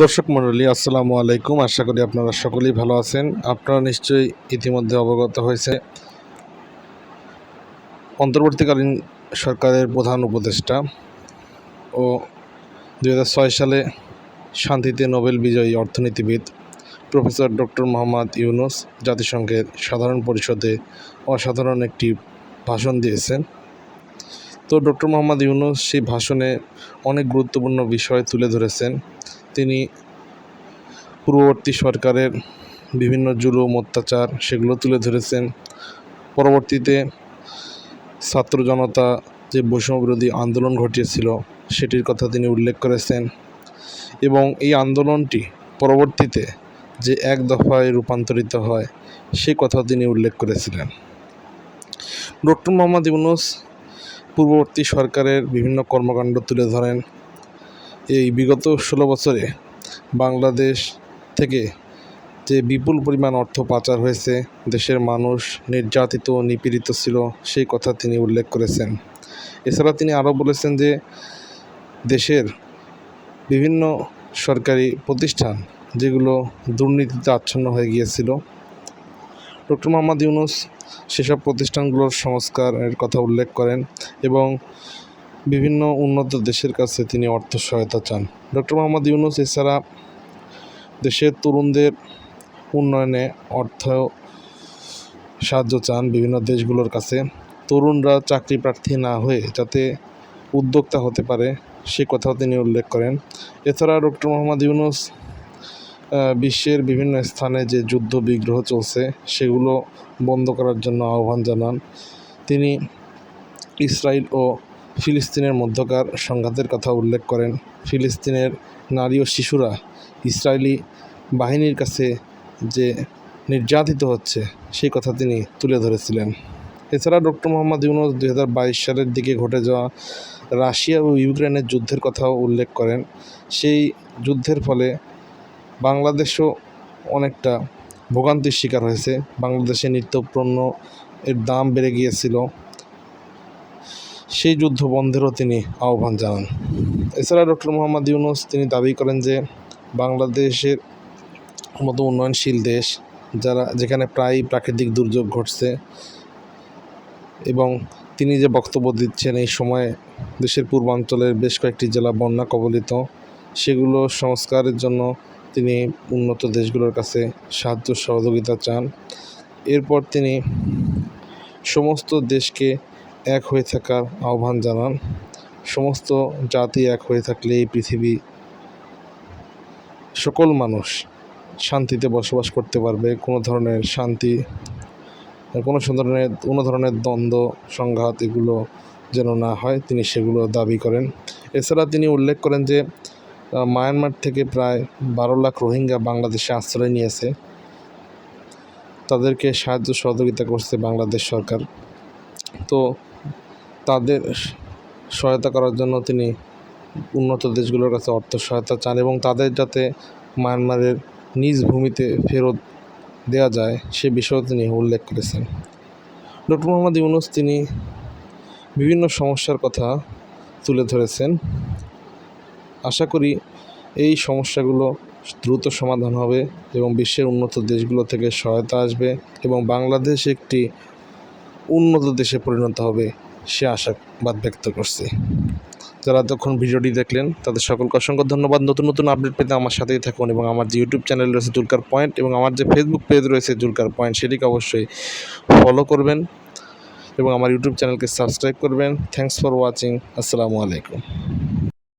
দর্শক মণ্ডলী, আসসালামু আলাইকুম। আশা করি আপনারা সকলেই ভালো আছেন। আপনারা নিশ্চয়ই ইতিমধ্যে অবগত হয়েছে, অন্তর্বর্তীকালীন সরকারের প্রধান উপদেষ্টা ও দু হাজার ছয় সালে শান্তিতে নোবেল বিজয়ী অর্থনীতিবিদ প্রফেসর ডক্টর মোহাম্মদ ইউনুস জাতিসংঘের সাধারণ পরিষদে অসাধারণ একটি ভাষণ দিয়েছেন। তো ডক্টর মোহাম্মদ ইউনুস সেই ভাষণে অনেক গুরুত্বপূর্ণ বিষয় তুলে ধরেছেন। তিনি পূর্ববর্তী সরকারের বিভিন্ন জুলুম, অত্যাচার সেগুলো তুলে ধরেছেন। পরবর্তীতে ছাত্র জনতা যে বৈষম্যবিরোধী আন্দোলন ঘটিয়েছিল, সেটির কথা তিনি উল্লেখ করেছেন এবং এই আন্দোলনটি পরবর্তীতে যে এক দফায় রূপান্তরিত হয়, সে কথা তিনি উল্লেখ করেছিলেন। ডক্টর মোহাম্মদ ইউনুস পূর্ববর্তী সরকারের বিভিন্ন কর্মকাণ্ড তুলে ধরেন। এই বিগত ষোলো বছরে বাংলাদেশ থেকে যে বিপুল পরিমাণ অর্থ পাচার হয়েছে, দেশের মানুষ নির্যাতিত, নিপীড়িত ছিল, সেই কথা তিনি উল্লেখ করেছেন। এছাড়া তিনি আরও বলেছেন যে, দেশের বিভিন্ন সরকারি প্রতিষ্ঠান যেগুলো দুর্নীতিতে আচ্ছন্ন হয়ে গিয়েছিল, ডক্টর মোহাম্মদ ইউনুস সেসব প্রতিষ্ঠানগুলোর সংস্কারের কথা উল্লেখ করেন এবং বিভিন্ন উন্নত দেশের কাছে তিনি অর্থ সহায়তা চান। ডক্টর মোহাম্মদ ইউনুস এছাড়া দেশের তরুণদের উন্নয়নে অর্থ সাহায্য চান বিভিন্ন দেশগুলোর কাছে। তরুণরা চাকরি প্রার্থী না হয়ে যাতে উদ্যোক্তা হতে পারে সে কথাও তিনি উল্লেখ করেন। এছাড়া ডক্টর মোহাম্মদ ইউনুস বিশ্বের বিভিন্ন স্থানে যে যুদ্ধ বিগ্রহ চলছে সেগুলো বন্ধ করার জন্য আহ্বান জানান। তিনি ইসরায়েল ও ফিলিস্তিনের মধ্যকার সংঘাতের কথা উল্লেখ করেন। ফিলিস্তিনের নারী ও শিশুরা ইসরায়েলি বাহিনীর কাছে যে নির্যাতিত হচ্ছে, সেই কথা তিনি তুলে ধরেছিলেন। এছাড়া ডক্টর মোহাম্মদ ইউনুস দুই হাজার বাইশ সালের দিকে ঘটে যাওয়া রাশিয়া ও ইউক্রেনের যুদ্ধের কথাও উল্লেখ করেন। সেই যুদ্ধের ফলে বাংলাদেশও অনেকটা ভোগান্তির শিকার হয়েছে। বাংলাদেশে নিত্যপণ্য এর দাম বেড়ে গিয়েছিল। সেই যুদ্ধ বন্ধেরও তিনি আহ্বান জানান। এছাড়া ডক্টর মোহাম্মদ ইউনুস তিনি দাবি করেন যে বাংলাদেশের মতো উন্নয়নশীল দেশ যারা, যেখানে প্রায় প্রাকৃতিক দুর্যোগ ঘটছে এবং তিনি যে বক্তব্য দিচ্ছেন এই সময়ে দেশের পূর্বাঞ্চলের বেশ কয়েকটি জেলা বন্যা কবলিত, সেগুলো সংস্কারের জন্য তিনি উন্নত দেশগুলোর কাছে সাহায্য সহযোগিতা চান। এরপর তিনি সমস্ত দেশকে এক হয়ে থাকার আহ্বান জানান। সমস্ত জাতি এক হয়ে থাকলে এই পৃথিবী সকল মানুষ শান্তিতে বসবাস করতে পারবে। কোনো ধরনের শান্তি, কোনো ধরনের কোনো ধরনের দ্বন্দ্ব, সংঘাত এগুলো যেন না হয়, তিনি সেগুলো দাবি করেন। এছাড়া তিনি উল্লেখ করেন যে মায়ানমার থেকে প্রায় বারো লাখ রোহিঙ্গা বাংলাদেশে আশ্রয় নিয়েছে। তাদেরকে সাহায্য সহযোগিতা করছে বাংলাদেশ সরকার। তো তাদের সহায়তা করার জন্য তিনি উন্নত দেশগুলোর কাছে অর্থ সহায়তা চান এবং তাদের যাতে মায়ানমারের নিজ ভূমিতে ফেরত দেওয়া যায়, সে বিষয়েও তিনি উল্লেখ করেছেন। ডক্টর মোহাম্মদ ইউনুস তিনি বিভিন্ন সমস্যার কথা তুলে ধরেছেন। আশা করি এই সমস্যাগুলো দ্রুত সমাধান হবে এবং বিশ্বের উন্নত দেশগুলো থেকে সহায়তা আসবে এবং বাংলাদেশ একটি উন্নত দেশে পরিণত হবে। সে আশাবাদ ব্যক্ত করছি। যারা তখন ভিডিওটি দেখলেন, তাদের সকলকে অসংখ্য ধন্যবাদ। নতুন নতুন আপডেট পেতে আমার সাথেই থাকুন এবং আমার যে ইউটিউব চ্যানেল রয়েছে জুলকার পয়েন্ট এবং আমার যে ফেসবুক পেজ রয়েছে জুলকার পয়েন্ট, সেটিকে অবশ্যই ফলো করবেন এবং আমার ইউটিউব চ্যানেলকে সাবস্ক্রাইব করবেন। থ্যাংকস ফর ওয়াচিং আসসালামু আলাইকুম।